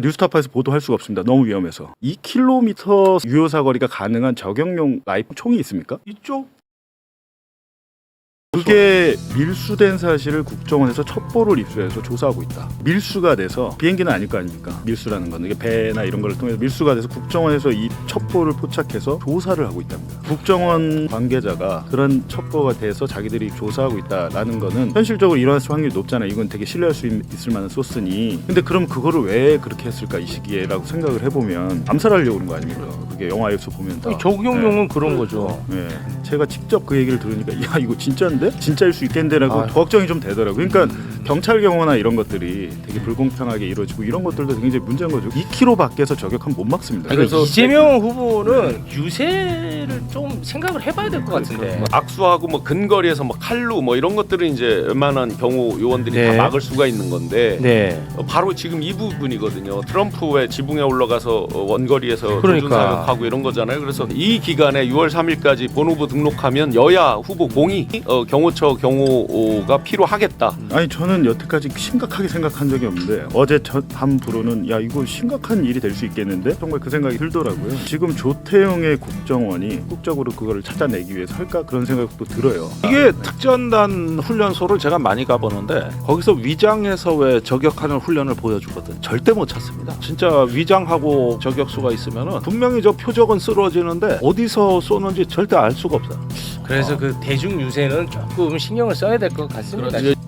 뉴스타파에서 보도할 수가 없습니다. 너무 위험해서. 2km 유효 사거리가 가능한 저격용 라이프 총이 있습니까? 이쪽 그게 밀수된 사실을 국정원에서 첩보를 입수해서 조사하고 있다. 밀수가 돼서 비행기는 아닐 거 아닙니까? 밀수라는 건 이게 배나 이런 걸 통해서 밀수가 돼서 국정원에서 이 첩보를 포착해서 조사를 하고 있답니다. 국정원 관계자가 그런 첩보가 돼서 자기들이 조사하고 있다라는 거는 현실적으로 일어났을 확률이 높잖아요. 이건 되게 신뢰할 수 있- 있을 만한 소스니. 근데 그럼 그거를 왜 그렇게 했을까 이 시기에라고 생각을 해보면 암살하려고 그런 거 아닙니까? 그게 영화에서 보면 다. 적용용은 그런 거죠. 예, 제가 직접 그 얘기를 들으니까 야 이거 진짜인데 진짜일 수 있겠는데라고 아. 걱정이 좀 되더라고요. 그러니까 경찰 경호나 이런 것들이 되게 불공평하게 이루어지고 이런 것들도 굉장히 문제인 거죠. 2km 밖에서 저격하면 못 막습니다. 그래서 이재명 후보는 유세를 좀 생각을 해봐야 될 것 같은데. 뭐 악수하고 뭐 근거리에서 뭐 칼로 뭐 이런 것들은 이제 웬만한 경호 요원들이 네. 다 막을 수가 있는 건데 네. 어, 바로 지금 이 부분이거든요. 트럼프의 지붕에 올라가서 어, 원거리에서 그러니까. 조준 사격하고 이런 거잖아요. 그래서 이 기간에 6월 3일까지 본후보 등 록하면 여야 후보 공이 어, 경호처 경호가 필요하겠다. 아니 저는 여태까지 심각하게 생각한 적이 없는데 어제 첫한 부로는 야 이거 심각한 일이 될 수 있겠는데 정말 그 생각이 들더라고요. 지금 조태용의 국정원이 국적으로 그거를 찾아내기 위해서 할까 그런 생각도 들어요. 이게 특전단 훈련소를 제가 많이 가보는데 거기서 위장해서 왜 저격하는 훈련을 보여주거든. 절대 못 찾습니다. 진짜 위장하고 저격수가 있으면은 분명히 저 표적은 쓰러지는데 어디서 쏘는지 절대 알 수가 없어요. 그래서 그 대중 유세는 조금 신경을 써야 될 것 같습니다. 그렇죠.